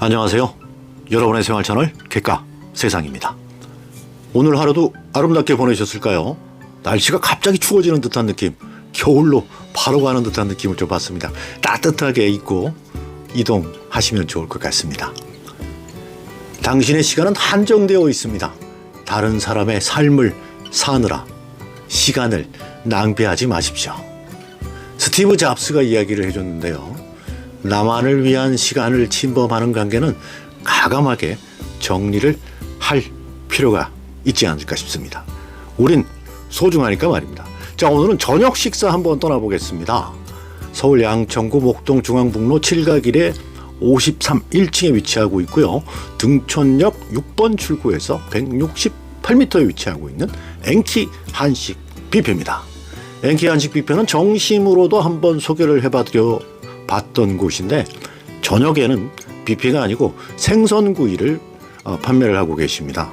안녕하세요. 여러분의 생활 채널 객가 세상입니다. 오늘 하루도 아름답게 보내셨을까요? 날씨가 갑자기 추워지는 듯한 느낌, 겨울로 바로 가는 듯한 느낌을 좀 받습니다. 따뜻하게 입고 이동하시면 좋을 것 같습니다. 당신의 시간은 한정되어 있습니다. 다른 사람의 삶을 사느라 시간을 낭비하지 마십시오. 스티브 잡스가 이야기를 해줬는데요. 나만을 위한 시간을 침범하는 관계는 가감하게 정리를 할 필요가 있지 않을까 싶습니다. 우린 소중하니까 말입니다. 자, 오늘은 저녁 식사 한번 떠나보겠습니다. 서울 양천구 목동 중앙북로 7가길에 53 1층에 위치하고 있고요. 등촌역 6번 출구에서 168m에 위치하고 있는 엔키 한식 뷔페입니다. 엔키 한식 뷔페는 정심으로도 한번 소개를 해봐드려 봤던 곳인데 저녁에는 뷔페가 아니고 생선구이를 어, 판매를 하고 계십니다.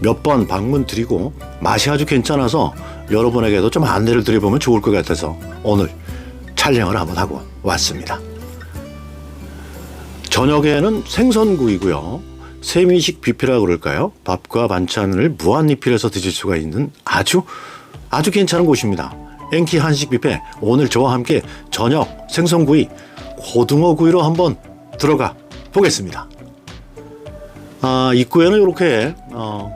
몇 번 방문 드리고 맛이 아주 괜찮아서 여러분에게도 좀 안내를 드려보면 좋을 것 같아서 오늘 촬영을 한번 하고 왔습니다. 저녁에는 생선구이고요. 세미식 뷔페라고 그럴까요? 밥과 반찬을 무한 리필해서 드실 수가 있는 아주 아주 괜찮은 곳입니다. 엔키 한식 뷔페 오늘 저와 함께 저녁 생선구이 고등어 구이로 한번 들어가 보겠습니다. 아, 입구에는 이렇게 어,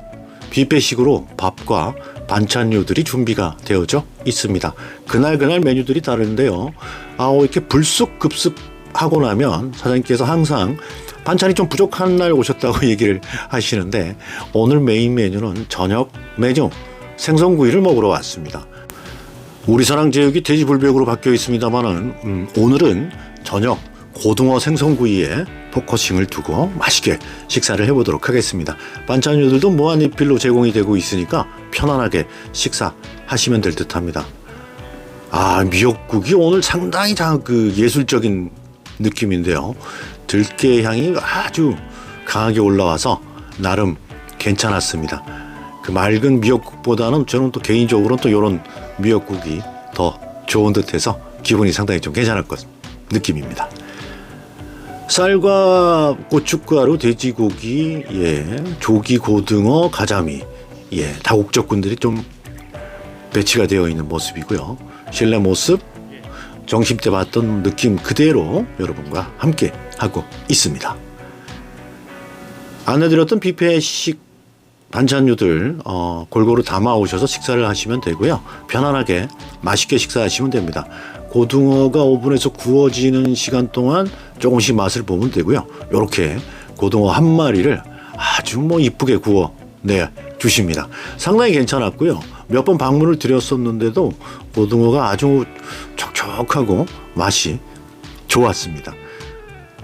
뷔페식으로 밥과 반찬류들이 준비가 되어져 있습니다. 그날 그날 메뉴들이 다른데요. 아, 어, 이렇게 불쑥 급습하고 나면 사장님께서 항상 반찬이 좀 부족한 날 오셨다고 얘기를 하시는데 오늘 메인 메뉴는 저녁 메뉴 생선구이를 먹으러 왔습니다. 우리 사랑 제육이 돼지불백으로 바뀌어 있습니다만은 음, 오늘은 저녁 고등어 생선구이에 포커싱을 두고 맛있게 식사를 해보도록 하겠습니다. 반찬류들도 무한 리필로 제공이 되고 있으니까 편안하게 식사하시면 될 듯합니다. 아 미역국이 오늘 상당히 자, 그 예술적인 느낌인데요. 들깨 향이 아주 강하게 올라와서 나름 괜찮았습니다. 그 맑은 미역국보다는 저는 또 개인적으로는 또 이런 미역국이 더 좋은 듯해서 기분이 상당히 좀 괜찮을 것 느낌입니다. 쌀과 고춧가루, 돼지고기, 예, 조기 고등어, 가자미, 예, 다국적군들이 좀 배치가 되어 있는 모습이고요. 실내 모습, 정심 때 봤던 느낌 그대로 여러분과 함께 하고 있습니다. 안내드렸던 뷔페식 반찬류들 어, 골고루 담아 오셔서 식사를 하시면 되고요. 편안하게 맛있게 식사하시면 됩니다. 고등어가 오븐에서 구워지는 시간 동안 조금씩 맛을 보면 되고요. 이렇게 고등어 한 마리를 아주 뭐 이쁘게 구워 내 주십니다. 상당히 괜찮았고요. 몇 번 방문을 드렸었는데도 고등어가 아주 촉촉하고 맛이 좋았습니다.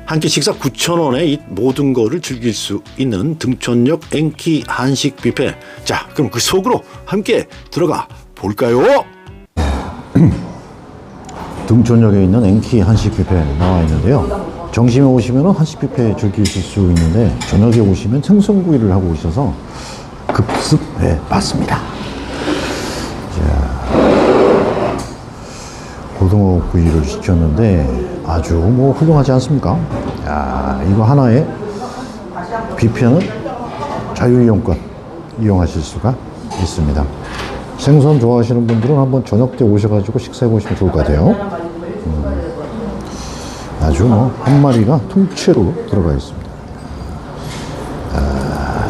한 끼 식사 9,000원에 이 모든 거를 즐길 수 있는 등촌역 엔키 한식 뷔페. 자, 그럼 그 속으로 함께 들어가 볼까요? 등촌역에 있는 엔키 한식 뷔페 나와 있는데요. 정심에 오시면 한식 뷔페 즐기실 수 있는데 저녁에 오시면 생선구이를 하고 있어서 급습해 봤습니다. 고등어 구이를 시켰는데 아주 뭐 훌륭하지 않습니까? 야, 이거 하나에 뷔페는 자유이용권 이용하실 수가 있습니다. 생선 좋아하시는 분들은 한번 저녁 때 오셔가지고 식사해 보시면 좋을 것 같아요. 음, 아주 뭐 한 마리가 통째로 들어가 있습니다. 아,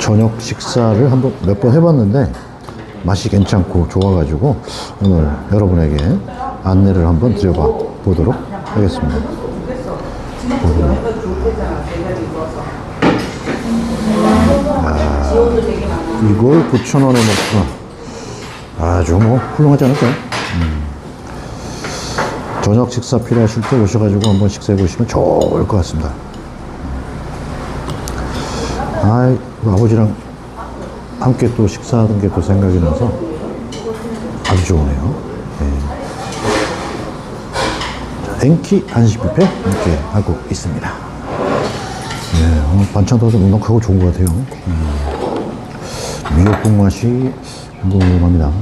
저녁 식사를 한번 몇 번 해봤는데 맛이 괜찮고 좋아가지고 오늘 여러분에게 안내를 한번 드려봐 보도록 하겠습니다. 고등어. 이걸 9,000원에 먹고 아주 뭐 훌륭하지 않을까요? 음. 저녁 식사 필요하실 때 오셔가지고 한번 식사해 보시면 좋을 것 같습니다. 아, 아버지랑 함께 또 식사하던 게또 생각이 나서 아주 좋으네요. 네. 엔키 한식 뷔페 함께 하고 있습니다. 네, 오늘 반찬도 좀 넉넉하고 좋은 것 같아요. 음. 미역국 맛이 궁금합니다.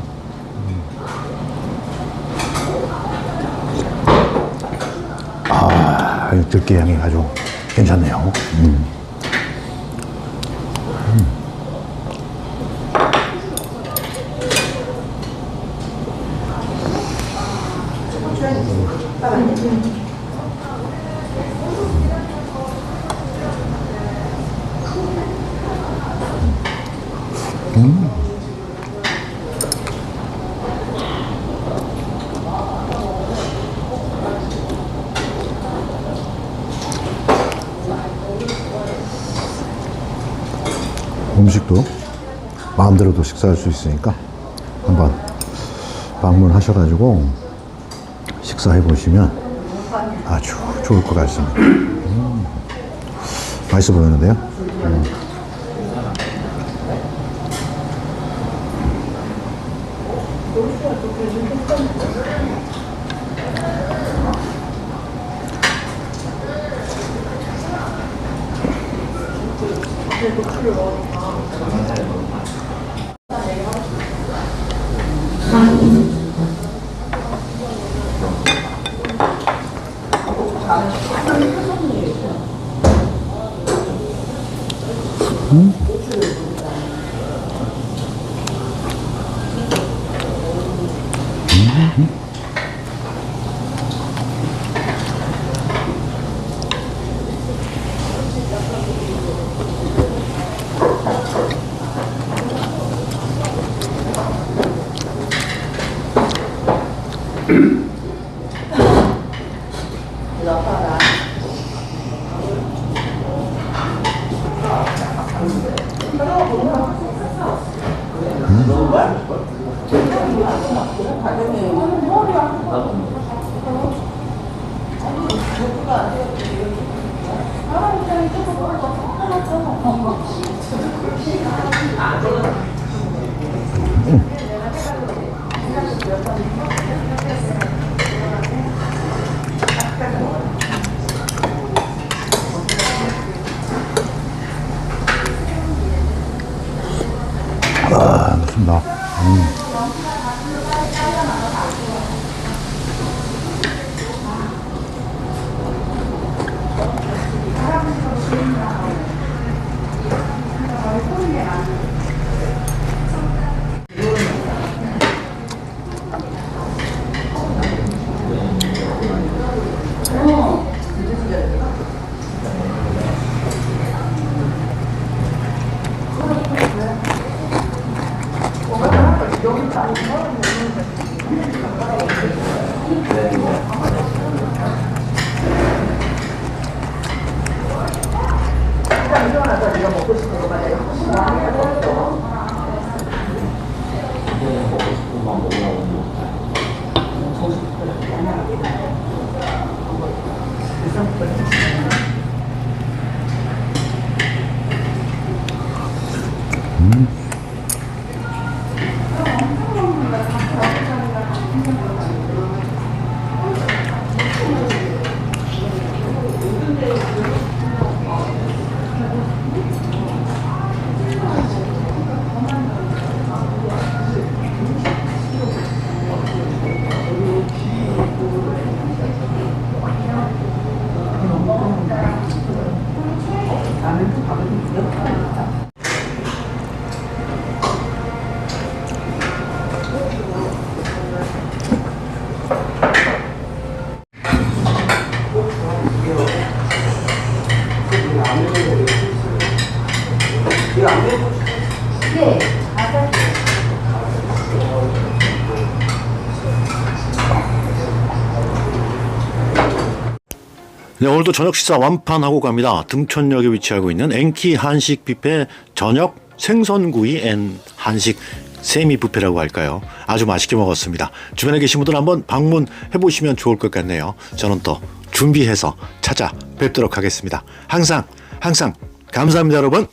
아, 이 들깨 향이 아주 괜찮네요. 음. 음식도 마음대로도 식사할 수 있으니까 한번 방문하셔가지고 식사해 보시면 아주 좋을 것 같습니다. 음, 맛있어 보이는데요? 음. Uhum. 아, 오늘도 저녁 식사 완판하고 갑니다. 등촌역에 위치하고 있는 엔키 한식 뷔페 저녁 생선구이 앤 한식 세미 뷔페라고 할까요? 아주 맛있게 먹었습니다. 주변에 계신 분들 한번 방문해 보시면 좋을 것 같네요. 저는 또 준비해서 찾아뵙도록 하겠습니다. 항상 항상 감사합니다, 여러분.